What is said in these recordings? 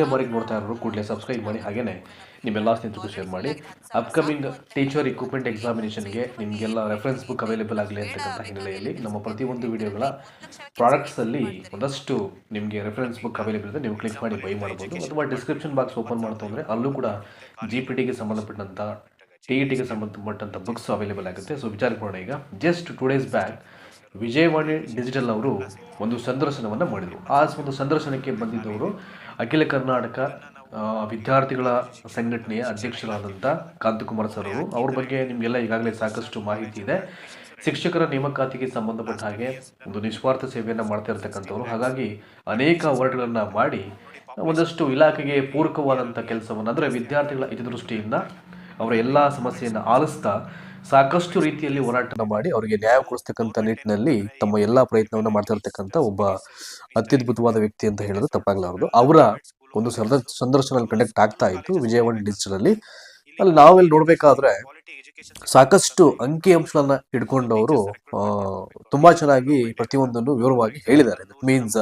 ಮೊದಲನೇ ಬಾರಿಗೆ ನೋಡ್ತಾ ಇರೋರು ಕೂಡಲೇ ಸಬ್ಸ್ಕ್ರೈಬ್ ಮಾಡಿ ಹಾಗೇನೆ ನಿಮ್ಮೆಲ್ಲ ಸ್ನೇಹಿತರಿಗೂ ಶೇರ್ ಮಾಡಿ. ಅಪ್ಕಮಿಂಗ್ ಟೀಚರ್ ಇಕ್ವಿಪ್ಮೆಂಟ್ ಎಕ್ಸಾಮಿನೇಷನ್ಗೆ ನಿಮಗೆಲ್ಲ ರೆಫರೆನ್ಸ್ ಬುಕ್ ಅವೈಲೇಬಲ್ ಆಗಲಿ ಅಂತಕ್ಕಂಥ ಹಿನ್ನೆಲೆಯಲ್ಲಿ ನಮ್ಮ ಪ್ರತಿಯೊಂದು ವಿಡಿಯೋಗಳ ಪ್ರಾಡಕ್ಟ್ಸಲ್ಲಿ ಒಂದಷ್ಟು ನಿಮಗೆ ರೆಫರೆನ್ಸ್ ಬುಕ್ ಅವೈಲೇಬಲ್ ಇದೆ ನೀವು ಕ್ಲಿಕ್ ಮಾಡಿ ಬೈ ಮಾಡ್ಬೋದು. ಅಥವಾ ಡಿಸ್ಕ್ರಿಪ್ಷನ್ ಬಾಕ್ಸ್ ಓಪನ್ ಮಾಡ್ತು ಅಂದರೆ ಅಲ್ಲೂ ಕೂಡ ಜಿ ಪಿ ಟಿಗೆ ಸಂಬಂಧಪಟ್ಟಂಥ ಟಿ ಇ ಟಿಗೆ ಸಂಬಂಧಪಟ್ಟಂಥ ಬುಕ್ಸ್ ಅವೈಲೇಬಲ್ ಆಗುತ್ತೆ. ಸೊ ವಿಚಾರ ಮಾಡೋಣ ಈಗ. Just two days back Vijayavani digital ಅವರು ಒಂದು ಸಂದರ್ಶನವನ್ನು ಮಾಡಿದರು. ಆ ಒಂದು ಸಂದರ್ಶನಕ್ಕೆ ಬಂದಿದ್ದವರು ಅಖಿಲ ಕರ್ನಾಟಕ ವಿದ್ಯಾರ್ಥಿಗಳ ಸಂಘಟನೆಯ ಅಧ್ಯಕ್ಷರಾದಂಥ ಕಾಂತಕುಮಾರ್ ಸರ್ ಅವರು. ಅವ್ರ ಬಗ್ಗೆ ನಿಮಗೆಲ್ಲ ಈಗಾಗಲೇ ಸಾಕಷ್ಟು ಮಾಹಿತಿ ಇದೆ. ಶಿಕ್ಷಕರ ನೇಮಕಾತಿಗೆ ಸಂಬಂಧಪಟ್ಟ ಹಾಗೆ ಒಂದು ನಿಸ್ವಾರ್ಥ ಸೇವೆಯನ್ನು ಮಾಡ್ತಾ ಇರ್ತಕ್ಕಂಥವ್ರು. ಹಾಗಾಗಿ ಅನೇಕ ವರ್ಡ್ಗಳನ್ನು ಮಾಡಿ ಒಂದಷ್ಟು ಇಲಾಖೆಗೆ ಪೂರಕವಾದಂಥ ಕೆಲಸವನ್ನು, ಅಂದರೆ ವಿದ್ಯಾರ್ಥಿಗಳ ಹಿತದೃಷ್ಟಿಯಿಂದ ಅವರ ಎಲ್ಲ ಸಮಸ್ಯೆಯನ್ನು ಆಲಿಸ್ತಾ ಸಾಕಷ್ಟು ರೀತಿಯಲ್ಲಿ ಹೋರಾಟ ಮಾಡಿ ಅವರಿಗೆ ನ್ಯಾಯ ಕೊಡಿಸ್ತಕ್ಕಂಥ ನಿಟ್ಟಿನಲ್ಲಿ ತಮ್ಮ ಎಲ್ಲಾ ಪ್ರಯತ್ನವನ್ನು ಮಾಡ್ತಾ ಇರ್ತಕ್ಕಂಥ ಒಬ್ಬ ಅತ್ಯದ್ಭುತವಾದ ವ್ಯಕ್ತಿ ಅಂತ ಹೇಳಿದ್ರೆ ತಪ್ಪಾಗಲಾರದು. ಅವರ ಒಂದು ಸಂದರ್ ಸಂದರ್ಶನ ಕಂಡಕ್ಟ್ ಆಗ್ತಾ ಇತ್ತು ವಿಜಯವಾಣಿ ಡಿಜಿಟಲ್ ಅಲ್ಲಿ ಅಲ್ಲಿ ನಾವೆಲ್ಲಿ ನೋಡ್ಬೇಕಾದ್ರೆ ಸಾಕಷ್ಟು ಅಂಕಿ ಅಂಶಗಳನ್ನ ಹಿಡ್ಕೊಂಡವರು ತುಂಬಾ ಚೆನ್ನಾಗಿ ಪ್ರತಿಯೊಂದನ್ನು ವಿವರವಾಗಿ ಹೇಳಿದ್ದಾರೆ. ಮೀನ್ಸ್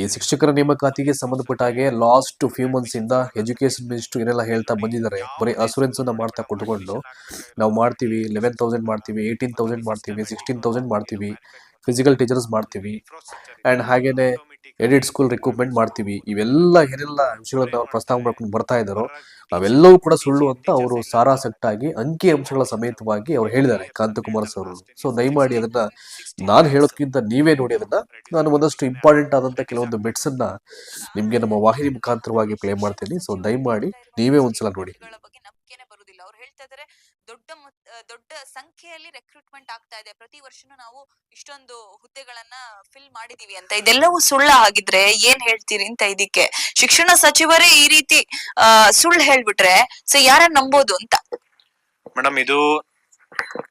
ಈ ಶಿಕ್ಷಕರ ನೇಮಕಾತಿಗೆ ಸಂಬಂಧಪಟ್ಟ ಹಾಗೆ ಲಾಸ್ಟ್ ಫ್ಯೂ ಮಂತ್ಸ್ ಇಂದ ಎಜುಕೇಶನ್ ಮಿನಿಸ್ಟರ್ ಏನೆಲ್ಲ ಹೇಳ್ತಾ ಬಂದಿದ್ದಾರೆ, ಬರೀ ಅಸುರೆನ್ಸ್ ಅನ್ನ ಮಾಡ್ತಾ ಕೊಟ್ಕೊಂಡು ನಾವು ಮಾಡ್ತೀವಿ ಲೆವೆನ್ ತೌಸಂಡ್ ಮಾಡ್ತೀವಿ ಏಯ್ಟೀನ್ ತೌಸಂಡ್ ಮಾಡ್ತೀವಿ ಸಿಕ್ಸ್ಟೀನ್ ತೌಸಂಡ್ ಮಾಡ್ತೀವಿ ಫಿಸಿಕಲ್ ಟೀಚರ್ಸ್ ಮಾಡ್ತೀವಿ. ಅಂಡ್ ಹಾಗೇನೆ ಎಡಿಟ್ ಸ್ಕೂಲ್ ರಿಕ್ರೂಟ್ಮೆಂಟ್ ಮಾಡ್ತೀವಿ. ಇವೆಲ್ಲ ಏನೆಲ್ಲ ವಿಷಯಗಳನ್ನ ಅವ್ರು ಪ್ರಸ್ತಾವ ಮಾಡ್ಕೊಂಡು ಬರ್ತಾ ಇದ್ದಾರೋ ಅವೆಲ್ಲವೂ ಕೂಡ ಸುಳ್ಳು ಅಂತ ಅವರು ಸಾರಾಸಟ್ಟಾಗಿ ಅಂಕಿ ಅಂಶಗಳ ಸಮೇತವಾಗಿ ಅವ್ರು ಹೇಳಿದ್ದಾರೆ. ಕಾಂತಕುಮಾರ್ ಸರ್ ಸೊ ದಯಮಾಡಿ ಅದನ್ನ ನಾನು ಹೇಳೋದಕ್ಕಿಂತ ನೀವೇ ನೋಡಿ ಅದನ್ನ. ನಾನು ಒಂದಷ್ಟು ಇಂಪಾರ್ಟೆಂಟ್ ಆದಂತ ಕೆಲವೊಂದು ಬಿಟ್ಸ್ ಅನ್ನ ನಿಮ್ಗೆ ನಮ್ಮ ವಾಹಿನಿ ಮುಖಾಂತರವಾಗಿ ಪ್ಲೇ ಮಾಡ್ತೀನಿ. ಸೊ ದಯಮಾಡಿ ನೀವೇ ಒಂದ್ಸಲ ನೋಡಿ ಗಳ ಬಗ್ಗೆ ನಂಬಿಕೆನೆ ಬರುದಿಲ್ಲ ಅವ್ರು ಹೇಳ್ತಾ ಇದಾರೆ ದೊಡ್ಡ ಸಂಖ್ಯೆಯಲ್ಲಿ ರೆಕ್ರೂಟ್ಮೆಂಟ್ ಆಗ್ತಾ ಇದೆ. ಪ್ರತಿ ವರ್ಷನೂ ನಾವು ಇಷ್ಟೊಂದು ಹುದ್ದೆಗಳನ್ನ ಫಿಲ್ ಮಾಡಿದೀವಿ ಅಂತ. ಇದೆಲ್ಲವೂ ಸುಳ್ಳ ಆಗಿದ್ರೆ ಏನ್ ಹೇಳ್ತೀರಿ ಅಂತ ಇದಕ್ಕೆ? ಶಿಕ್ಷಣ ಸಚಿವರೇ ಈ ರೀತಿ ಸುಳ್ಳು ಹೇಳ್ಬಿಟ್ರೆ ಸೊ ಯಾರ ನಂಬೋದು ಅಂತ? ಮೇಡಮ್, ಇದು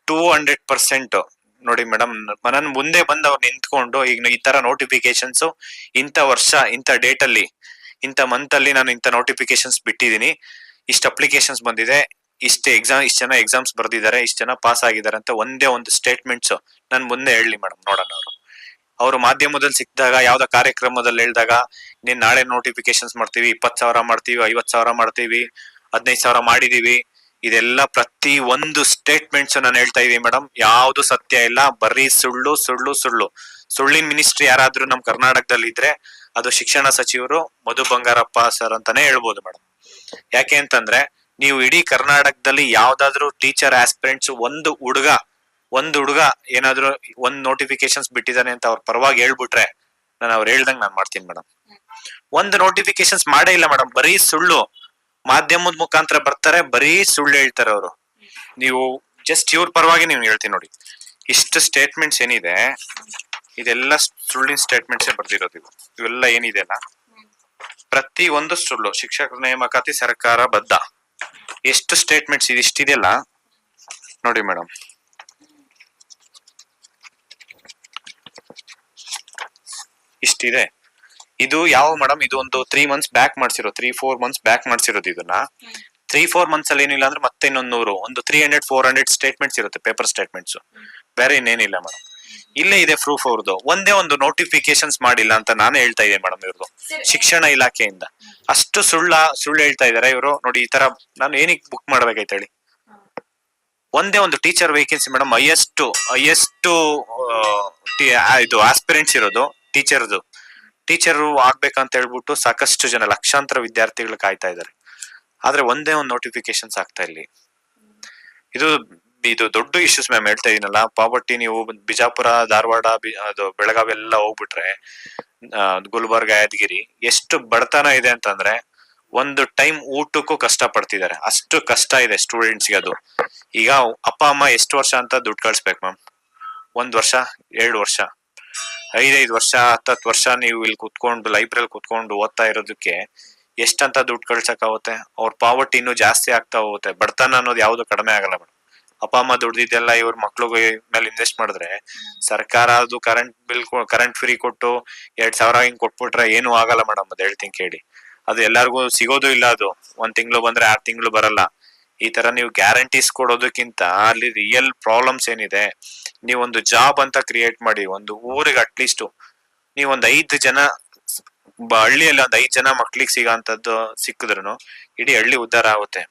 ಟೂ ಹಂಡ್ರೆಡ್ ಪರ್ಸೆಂಟ್ ನೋಡಿ ಮೇಡಮ್ ನನ್ನ ಮುಂದೆ ಬಂದು ಅವ್ರು ನಿಂತ್ಕೊಂಡು ಈಗ ಈ ತರ ನೋಟಿಫಿಕೇಶನ್ಸ್ ಇಂಥ ವರ್ಷ, ಇಂಥ ಡೇಟ್ ಅಲ್ಲಿ, ಇಂಥ ಮಂತ್ ಅಲ್ಲಿ ನಾನು ಇಂಥ ನೋಟಿಫಿಕೇಶನ್ಸ್ ಬಿಟ್ಟಿದ್ದೀನಿ. ಇಷ್ಟು ಅಪ್ಲಿಕೇಶನ್ಸ್ ಬಂದಿದೆ. ಇಷ್ಟು ಎಕ್ಸಾಮ್ ಇಷ್ಟು ಜನ ಎಕ್ಸಾಮ್ಸ್ ಬರ್ದಿದ್ದಾರೆ, ಇಷ್ಟು ಜನ ಪಾಸ್ ಆಗಿದ್ದಾರೆ ಅಂತ ಒಂದೇ ಒಂದು ಸ್ಟೇಟ್ಮೆಂಟ್ಸ್ ನಾನು ಮುಂದೆ ಹೇಳಿ ಮೇಡಮ್ ನೋಡೋಣ ಅವರು. ಅವರು ಮಾಧ್ಯಮದಲ್ಲಿ ಸಿಕ್ಕಿದಾಗ, ಯಾವ್ದೋ ಕಾರ್ಯಕ್ರಮದಲ್ಲಿ ಹೇಳಿದಾಗ, ನೀನ್ ನಾಳೆ ನೋಟಿಫಿಕೇಶನ್ಸ್ ಮಾಡ್ತೀವಿ ಇಪ್ಪತ್ ಸಾವಿರ ಮಾಡ್ತೀವಿ ಐವತ್ ಸಾವಿರ ಮಾಡ್ತೀವಿ, ಹದಿನೈದು ಸಾವಿರ ಮಾಡಿದೀವಿ. ಇದೆಲ್ಲ ಪ್ರತಿ ಒಂದು ಸ್ಟೇಟ್ಮೆಂಟ್ಸ್ ನಾನು ಹೇಳ್ತಾ ಇದೀವಿ ಮೇಡಮ್ ಯಾವ್ದು ಸತ್ಯ ಇಲ್ಲ, ಬರೀ ಸುಳ್ಳು ಸುಳ್ಳು ಸುಳ್ಳು. ಸುಳ್ಳಿನ ಮಿನಿಸ್ಟ್ರಿ ಯಾರಾದ್ರೂ ನಮ್ ಕರ್ನಾಟಕದಲ್ಲಿ ಇದ್ರೆ, ಅದು ಶಿಕ್ಷಣ ಸಚಿವರು ಮಧು ಬಂಗಾರಪ್ಪ ಸರ್ ಅಂತಾನೆ ಹೇಳ್ಬೋದು ಮೇಡಮ್ ಯಾಕೆ ಅಂತಂದ್ರೆ ನೀವು ಇಡೀ ಕರ್ನಾಟಕದಲ್ಲಿ ಯಾವ್ದಾದ್ರು ಟೀಚರ್ ಆಸ್ಪಿರೆಂಟ್ಸ್ ಒಂದು ಹುಡುಗ ಒಂದು ಹುಡುಗ ಏನಾದ್ರು ಒಂದ್ ನೋಟಿಫಿಕೇಶನ್ಸ್ ಬಿಟ್ಟಿದ್ದಾನೆ ಅಂತ ಅವ್ರ ಪರವಾಗಿ ಹೇಳ್ಬಿಟ್ರೆ ನಾನು ಅವ್ರು ಹೇಳ್ದಂಗ್ ನಾನು ಮಾಡ್ತೀನಿ ಮೇಡಮ್ ಒಂದು ನೋಟಿಫಿಕೇಶನ್ಸ್ ಮಾಡೇ ಇಲ್ಲ ಮೇಡಮ್ ಬರೀ ಸುಳ್ಳು. ಮಾಧ್ಯಮದ ಮುಖಾಂತರ ಬರ್ತಾರೆ, ಬರೀ ಸುಳ್ಳು ಹೇಳ್ತಾರೆ ಅವರು. ನೀವು ಜಸ್ಟ್ ಇವ್ರ ಪರವಾಗಿ ನೀವು ಹೇಳ್ತೀನಿ ನೋಡಿ. ಇಷ್ಟು ಸ್ಟೇಟ್ಮೆಂಟ್ಸ್ ಏನಿದೆ? ಇದೆಲ್ಲ ಸುಳ್ಳಿನ ಸ್ಟೇಟ್ಮೆಂಟ್ಸ್ ಬರ್ದಿರೋದು ಇವು. ಇವೆಲ್ಲ ಏನಿದೆ ಅಲ್ಲ? ಪ್ರತಿ ಒಂದು ಸುಳ್ಳು. ಶಿಕ್ಷಕರ ನೇಮಕಾತಿ ಸರ್ಕಾರ ಬದ್ಧ. ಎಷ್ಟು ಸ್ಟೇಟ್ಮೆಂಟ್ಸ್ ಇದಿಷ್ಟಿದೆಯಲ್ಲ ನೋಡಿ ಮೇಡಮ್ ಇಷ್ಟಿದೆ ಇದು. ಯಾವ ಮೇಡಮ್ ಇದು ಒಂದು ತ್ರೀ ಮಂತ್ಸ್ ಬ್ಯಾಕ್ ಮಾಡ್ಸಿರೋ ತ್ರೀ ಫೋರ್ ಮಂತ್ಸ್ ಬ್ಯಾಕ್ ಮಾಡ್ಸಿರೋದು ಇದನ್ನ. ತ್ರೀ ಫೋರ್ ಮಂತ್ಸ್ ಅಲ್ಲಿ ಏನಿಲ್ಲ ಅಂದ್ರೆ ಮತ್ತೆ ಇನ್ನೊಂದು ನೂರು ಒಂದು three hundred four hundred statements ಇರುತ್ತೆ ಪೇಪರ್ ಸ್ಟೇಟ್ಮೆಂಟ್ಸ್ ಬೇರೆ ಇನ್ನೇನಿಲ್ಲ ಮೇಡಮ್ ಇಲ್ಲೇ ಇದೆ ಪ್ರೂಫ್ ಅವ್ರದ್ದು ಒಂದೇ ಒಂದು ನೋಟಿಫಿಕೇಶನ್ಸ್ ಮಾಡಿಲ್ಲ ಅಂತ ನಾನು ಹೇಳ್ತಾ ಇದ್ದೀನಿ ಮೇಡಮ್ ಇವ್ರದ್ದು ಶಿಕ್ಷಣ ಇಲಾಖೆಯಿಂದ. ಅಷ್ಟು ಸುಳ್ಳ ಸುಳ್ಳು ಹೇಳ್ತಾ ಇದಾರೆ ಇವರು. ನೋಡಿ ಈ ತರ ನಾನು ಏನಕ್ಕೆ ಬುಕ್ ಮಾಡ್ಬೇಕಾಯ್ತು ಹೇಳಿ? ಒಂದೇ ಒಂದು teacher vacancy madam highest highest ಇದು ಆಸ್ಪಿರೆಂಟ್ಸ್ ಇರೋದು ಟೀಚರ್ದು ಟೀಚರ್ ಆಗ್ಬೇಕಂತ ಹೇಳ್ಬಿಟ್ಟು ಸಾಕಷ್ಟು ಜನ ಲಕ್ಷಾಂತರ ವಿದ್ಯಾರ್ಥಿಗಳು ಕಾಯ್ತಾ ಇದ್ದಾರೆ. ಆದ್ರೆ ಒಂದೇ ಒಂದು ನೋಟಿಫಿಕೇಶನ್ಸ್ ಆಗ್ತಾ ಇಲ್ಲಿ. ಇದು ಇದು ದೊಡ್ಡ ಇಶ್ಯೂಸ್ ಮ್ಯಾಮ್ ಹೇಳ್ತಾ ಇದೀನಲ್ಲ. ಪಾವರ್ಟಿ ನೀವು ಬಿಜಾಪುರ, ಧಾರವಾಡ ಅದು ಬೆಳಗಾವಿ ಎಲ್ಲ ಹೋಗ್ಬಿಟ್ರೆ ಗುಲ್ಬರ್ಗ, ಯಾದಗಿರಿ ಎಷ್ಟು ಬಡತನ ಇದೆ ಅಂತಂದ್ರೆ ಒಂದು ಟೈಮ್ ಊಟಕ್ಕೂ ಕಷ್ಟ ಪಡ್ತಿದ್ದಾರೆ. ಅಷ್ಟು ಕಷ್ಟ ಇದೆ ಸ್ಟೂಡೆಂಟ್ಸ್ಗೆ ಅದು. ಈಗ ಅಪ್ಪ, ಅಮ್ಮ ಎಷ್ಟು ವರ್ಷ ಅಂತ ದುಡ್ಡು ಕಳ್ಸ್ಬೇಕು ಮ್ಯಾಮ್ ಒಂದ್ ವರ್ಷ, ಎರಡು ವರ್ಷ, ಐದೈದು ವರ್ಷ, ಹತ್ತತ್ತು ವರ್ಷ ನೀವು ಇಲ್ಲಿ ಕುತ್ಕೊಂಡು ಲೈಬ್ರರಿ ಕುತ್ಕೊಂಡು ಓದ್ತಾ ಇರೋದಕ್ಕೆ ಎಷ್ಟಂತ ದುಡ್ಡು ಕಳ್ಸಕ್ಕಾಗುತ್ತೆ? ಅವ್ರ ಪಾವರ್ಟಿ ಇನ್ನೂ ಜಾಸ್ತಿ ಆಗ್ತಾ ಹೋಗುತ್ತೆ. ಬಡತನ ಅನ್ನೋದು ಯಾವ್ದು ಕಡಿಮೆ ಆಗಲ್ಲ ಮೇಡಮ್ ಅಪ್ಪ, ಅಮ್ಮ ದುಡ್ದಿದ್ದೆಲ್ಲ ಇವ್ರ ಮಕ್ಳಿಗೆ ಮೇಲೆ ಇನ್ವೆಸ್ಟ್ ಮಾಡಿದ್ರೆ ಸರ್ಕಾರ ಅದು ಕರೆಂಟ್ ಬಿಲ್ ಕರೆಂಟ್ ಫ್ರೀ ಕೊಟ್ಟು ಎರಡ್ ಸಾವಿರ ಹಿಂಗ್ ಕೊಟ್ಬಿಟ್ರೆ ಏನು ಆಗಲ್ಲ ಮೇಡಮ್ ಅದ್ ಹೇಳ್ತೀನಿ ಕೇಳಿ. ಅದು ಎಲ್ಲಾರ್ಗು ಸಿಗೋದು ಇಲ್ಲ ಅದು. ಒಂದ್ ತಿಂಗಳು ಬಂದ್ರೆ ಆರ್ ತಿಂಗಳು ಬರಲ್ಲ. ಈ ತರ ನೀವು ಗ್ಯಾರಂಟೀಸ್ ಕೊಡೋದಕ್ಕಿಂತ ಅಲ್ಲಿ ರಿಯಲ್ ಪ್ರಾಬ್ಲಮ್ಸ್ ಏನಿದೆ, ನೀವೊಂದು ಜಾಬ್ ಅಂತ ಕ್ರಿಯೇಟ್ ಮಾಡಿ, ಒಂದು ಊರಿಗೆ ಅಟ್ಲೀಸ್ಟ್ ನೀವೊಂದ್ ಐದು ಜನ ಹಳ್ಳಿಯಲ್ಲಿ ಒಂದ್ ಐದ್ ಜನ ಮಕ್ಳಿಗೆ ಸಿಗಂತದ್ದು ಸಿಕ್ಕಿದ್ರು ಇಡೀ ಹಳ್ಳಿ ಉದ್ಧಾರ ಆಗುತ್ತೆ.